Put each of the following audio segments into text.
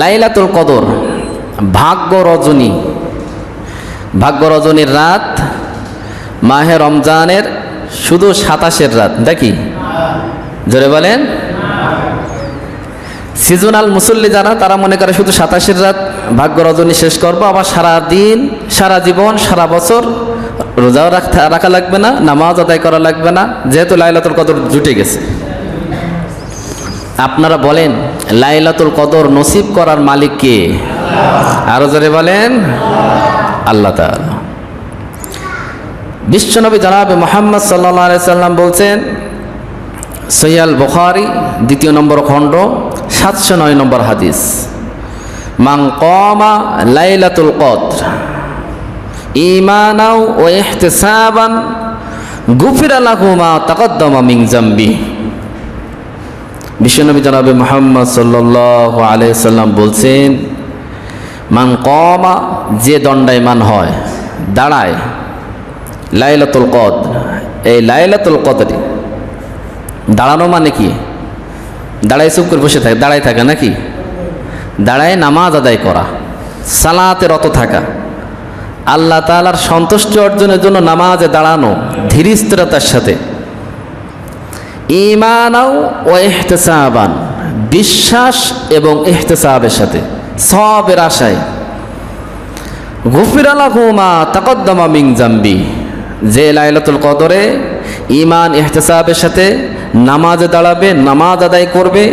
লাইলাতুল কদর, ভাগ্য রজনী। ভাগ্য রজনীর রাত, মাহে রমজানের শুধু সাতাশের রাত দেখি জোরে বলেন। সিজনাল মুসল্লি যারা, তারা মনে করে শুধু সাতাশের রাত ভাগ্য রজনী শেষ করব, আবার সারা দিন, সারা জীবন, সারা বছর রোজাও রাখা লাগবে না, নামাজ আদায় করা লাগবে না, যেহেতু লাইলাতুল কদর জুটে গেছে। আপনারা বলেন, লাইলাতুল কদর নসিব করার মালিক কে? আরও জোরে বলেন, আল্লাহ বিশ্বনবী জনাবে মোহাম্মদ সাল্লাহ সাল্লাম বলছেন সৈয়াল বুখারি, দ্বিতীয় নম্বর খণ্ড, সাতশো নয় নম্বর হাদিস। মাং কমা লাইলাতুল কদর ইমানাও ও ইহতিসাবান, গুফির আলাহুমা তাকদ্দমা মিং জাম্বি বিশ্বনবী জনাবে মোহাম্মদ সাল্লাহ আলাইসাল্লাম বলছেন, মান কমা যে দণ্ডায়মান হয়, দাঁড়ায় লাইলাতুল কদ এই লাইলাতুল কদরে দাঁড়ানো মানে কি? দাঁড়ায় চুপ করে বসে থাকে, দাঁড়ায় থাকে নাকি? দাঁড়ায় নামাজ আদায় করা, সালাতে রত থাকা। আল্লাহ তালার সন্তুষ্টি অর্জনের জন্য নামাজে দাঁড়ানো, ধীরস্থিরতার সাথে। ইমানাও ও এহতেসাবান, বিশ্বাস এবং এহতেসাবের সাথে, সবের আশায়। গুফির আলাহুমা তাকদ্দমা মিং জাম্বি, যে লাইলাতুল কদরে ইমান এহতেসাবের সাথে নামাজে দাঁড়াবে, নামাজ আদায় করবে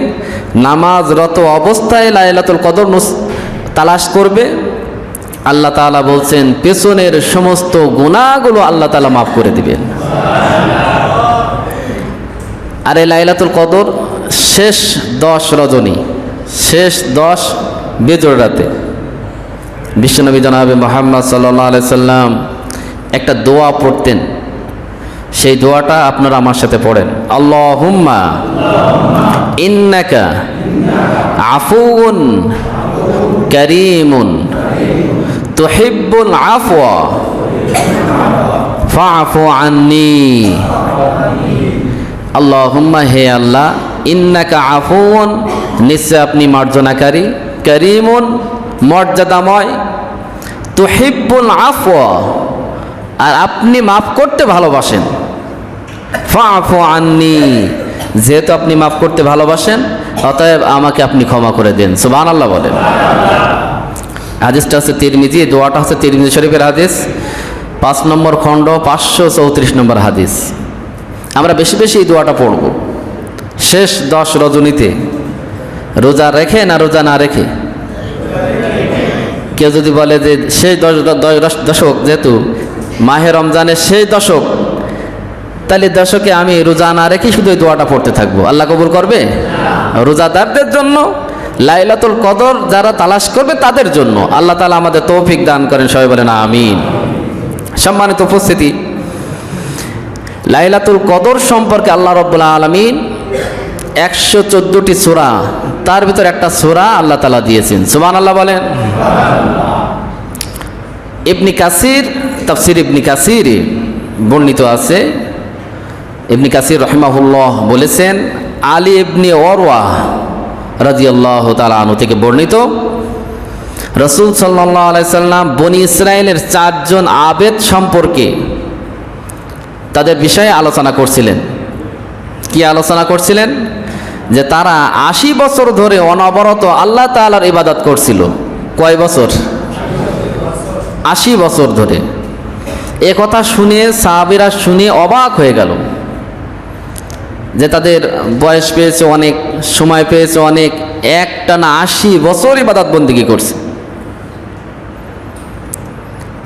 নামাজরত অবস্থায় লাইলাতুল কদর তালাশ করবে। আল্লাহ তাআলা বলছেন, পেছনের সমস্ত গুণাগুলো আল্লাহ তাআলা মাফ করে দিবেন। আর এই লাইলাতুল কদর শেষ দশ রজনী, শেষ দশ বেজোর রাতে। বিশ্বনবী জনাবে মোহাম্মদ আলাই সাল্লাম একটা দোয়া পড়তেন। সেই দোয়াটা আপনারা আমার সাথে পড়েন। আল্লাহ হুম্মা ইন্নাকা আফুন করিমুন তুহিব্বুল আফওয়া ফাফু আন্নি। আল্লাহ হুম্মা হে আল্লাহ, ইন্নাকা আফুন নিশ্চয় আপনি মার্জনাকারী, করিমুন, মর্যাদাময়, তুহিব্বুল আফ আর আপনি মাফ করতে ভালোবাসেন। ফাফু আন্নি, যেহেতু আপনি মাফ করতে ভালোবাসেন, অতএব আমাকে আপনি ক্ষমা করে দেন। সুবান আল্লাহ বলেন। হাদিসটা হচ্ছে তিরমিজি, দোয়াটা হচ্ছে তিরমিজি শরীফের হাদিস, পাঁচ নম্বর খণ্ড, পাঁচশো চৌত্রিশ নম্বর হাদিস। আমরা বেশি বেশি এই দোয়াটা পড়ব। শেষ দশ রজনীতে। রোজা রেখে না রোজা না রেখে? কেউ যদি বলে যে শেষ দশ দশ- দশক যেহেতু মাহে রমজানের শেষ দশক, তাহলে দশকে আমি রোজা না রেখে শুধু এই দোয়াটা পড়তে থাকব। আল্লাহ কবুল করবে? রোজাদারদের জন্য লাইলাতুল কদর যারা তালাশ করবে তাদের জন্য। আল্লাহ তালা আমাদের তৌফিক দান করেন। সবাই বলেন আমিন। সম্মানিত উপস্থিতি। লাইলাতুল কদর সম্পর্কে আল্লাহ রব্বুল্লা আলমিন একশো চোদ্দোটি সোরা, তার ভিতর একটা সোরা আল্লাহ তালা দিয়েছেন। সুমান আল্লাহ বলেন, ইবনি কাসির, তাফসির ইবনি কাসির বর্ণিত আছে। ইবনি কাসির রহমাহুল্লাহ বলেছেন, আলী ইবনি ওরওয়া রাজিয়াল্লাহ তালা থেকে বর্ণিত, রসুল সাল্লাহ আলাইসাল্লাম বনি ইসরায়েলের চারজন আবেদ সম্পর্কে তাদের বিষয়ে আলোচনা করছিলেন। কি আলোচনা করছিলেন? যে তারা আশি বছর ধরে অনবরত আল্লাহ তালার ইবাদত করছিল। কয় বছর? আশি বছর ধরে। এ কথা শুনে সাহাবিরা শুনে অবাক হয়ে গেল। যে তাদের বয়স পেয়েছে অনেক, সময় পেয়েছে অনেক, একটা না আশি বছর ইবাদত বন্দিগি করছে।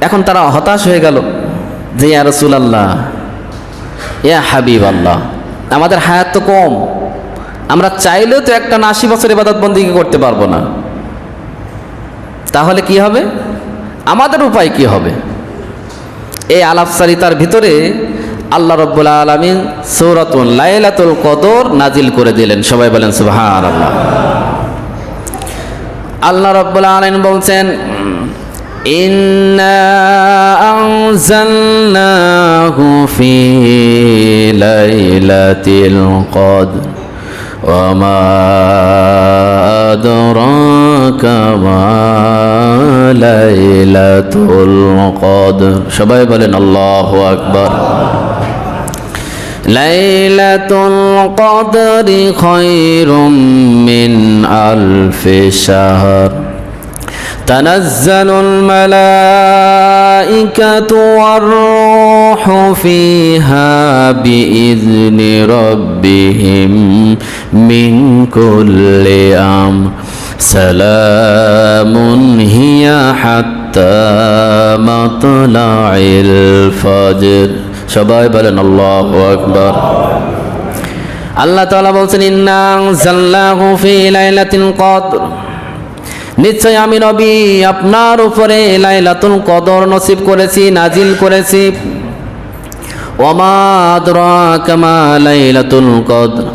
এখন তারা হতাশ হয়ে গেল। যে ইয়া রসুলাল্লাহ ইয়া হাবিব আল্লাহ আমাদের হায়াত তো কম। আমরা চাইলেও তো একটা না আশি বছর ইবাদত বন্দিগি করতে পারব না। তাহলে কি হবে? আমাদের উপায় কি হবে? এই আলাপসারিতার ভিতরে আল্লাহ রব্বুল আলমিন সৌরাতুল লাইলাতুল কদর নাজিল করে দিলেন। সবাই বলেন সুবহান আল্লাহ আল্লাহ রব্বুল আলমিন বলছেন إنا أنزلناه في ليلة القدر وما أدراك ما ليلة القدر شباب بلن الله أكبر ليلة القدر خير من ألف شهر تنزل الملائكة والروح فيها بإذن ربهم من كل أمر سلام هي حتى مطلع الفجر সবাই বলেন আল্লাহ আকবার আল্লাহ তাআলা বলছেন ইন্না জাল্লাহু ফি লাইলাতিল কদর নিশ্চয় আমি নবী, আপনার উপরে লাইলাতুল কদর নসিব করেছি, নাজিল করেছি।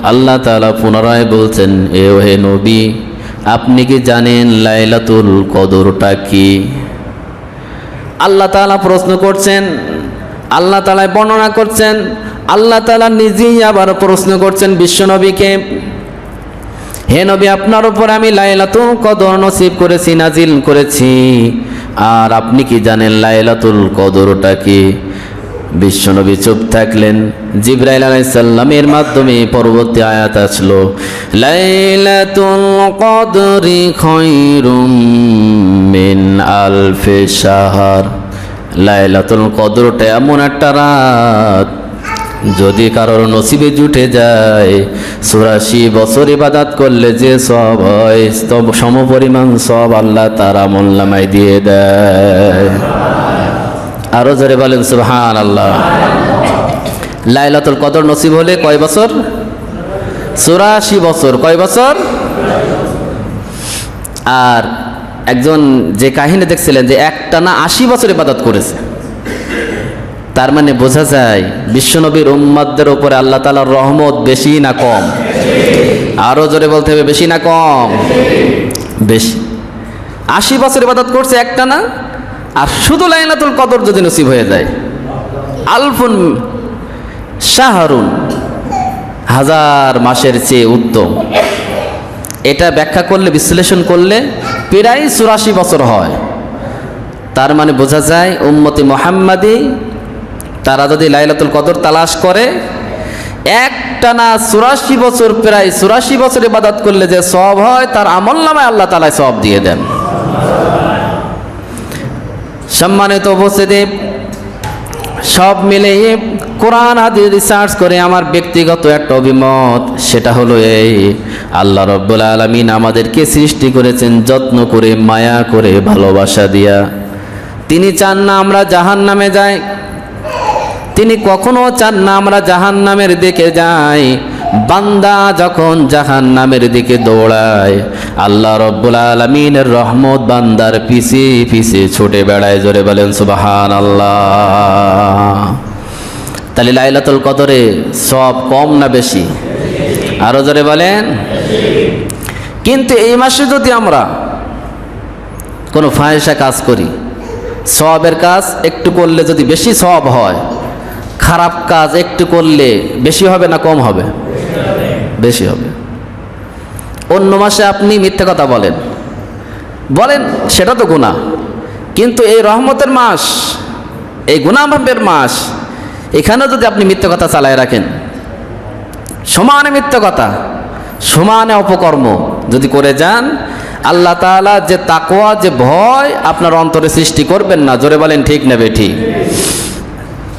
আল্লাহ তাআলা পুনরায় বলছেন, এ হে নবী, আপনি কি জানেন লাইলাতুল কদরটা কি? আল্লাহ তাআলা প্রশ্ন করছেন, আল্লাহ তাআলা বর্ণনা করছেন, আল্লাহ তালা নিজেই আবার প্রশ্ন করছেন বিশ্বনবীকে। হে নবী, আপনার উপর আমি লাইলাতুল কদর নসিব করেছি, নাজিল করেছি। আর আপনি কি জানেন লাইলাতুল কদরটা কি? বিশ্বনবী চুপ থাকলেন। জিব্রাইল আলাইসাল্লামের মাধ্যমে পরবর্তী আয়াত আসলো, লাইলাতুল কদরি খৈরুম মিন আলফে শাহর। লাইলাতুল কদরটা এমন একটা রাত যদি কারোর নসিবে জুটে যায়, চুরাশি বছর ইবাদাত করলে যে সব হয় তব সমপরিমাণ সব আল্লাহ তারা আমল নামায় দিয়ে দেয়। আরও জোরে বলেন সুবহান আল্লাহ লাইলাতুল কদর নসিব হলে কয় বছর? চুরাশি বছর, কয় বছর? আর একজন যে কাহিনী দেখছিলেন যে একটা না আশি বছর ইবাদত করেছে। তার মানে বোঝা যায় বিশ্বনবীর উম্মাদদের উপরে আল্লাহ তালার রহমত বেশি না কম? আরও জোরে বলতে হবে, বেশি না কম? বেশি। আশি বছর ইবাদত করছে একটা না? আর শুধু লাইনাতুল কদর যদি নসিব হয়ে যায়। আলফুন শাহরুন, হাজার মাসের চেয়ে উত্তম। এটা ব্যাখ্যা করলে, বিশ্লেষণ করলে প্রায় চুরাশি বছর হয়। তার মানে বোঝা যায় উম্মতি মোহাম্মদী তারা যদি লাইলাতুল কদর তালাশ করে একটানা চুরাশি বছর প্রায় চুরাশি বছর ইবাদত করলে যে সব হয়, তার আমল নামায় আল্লাহ তালায় সব দিয়ে দেন। সম্মানিত উপস্থিতি, সব মিলে কোরআন আদি রিসার্চ করে আমার ব্যক্তিগত একটা অভিমত, সেটা হলো এই, আল্লাহ রব্বুল আলমিন আমাদেরকে সৃষ্টি করেছেন যত্ন করে, মায়া করে, ভালোবাসা দিয়া। তিনি চান না আমরা জাহান নামে যাই তিনি কখনো চান না আমরা জাহান নামের দিকে যাই। বান্দা যখন জাহান নামের দিকে দৌড়ায়, আল্লাহ রব্বুল আলমিনের রহমত বান্দার পিছে পিছে ছুটে বেড়ায়, জোরে বলেন সুবাহান আল্লাহ তাহলে লাইলাতুল কদরে সব কম না বেশি? আরও জোরে বলেন। কিন্তু এই মাসে যদি আমরা কোনো ফায়সা কাজ করি, সবের কাজ একটু করলে যদি বেশি সব হয় খারাপ কাজ একটু করলে বেশি হবে না কম হবে? বেশি হবে। অন্য মাসে আপনি মিথ্যে কথা বলেন। বলেন, সেটা তো গুণা কিন্তু এই রহমতের মাস, এই গুণাভাবের মাস, এখানে যদি আপনি মিথ্যে কথা চালায় রাখেন, সমানে মিথ্যে কথা, সমানে অপকর্ম যদি করে যান, আল্লাহ তাআলা যে তাকোয়া যে ভয় আপনার অন্তরে সৃষ্টি করবেন না। জোরে বলেন, ঠিক নেবে ঠিক?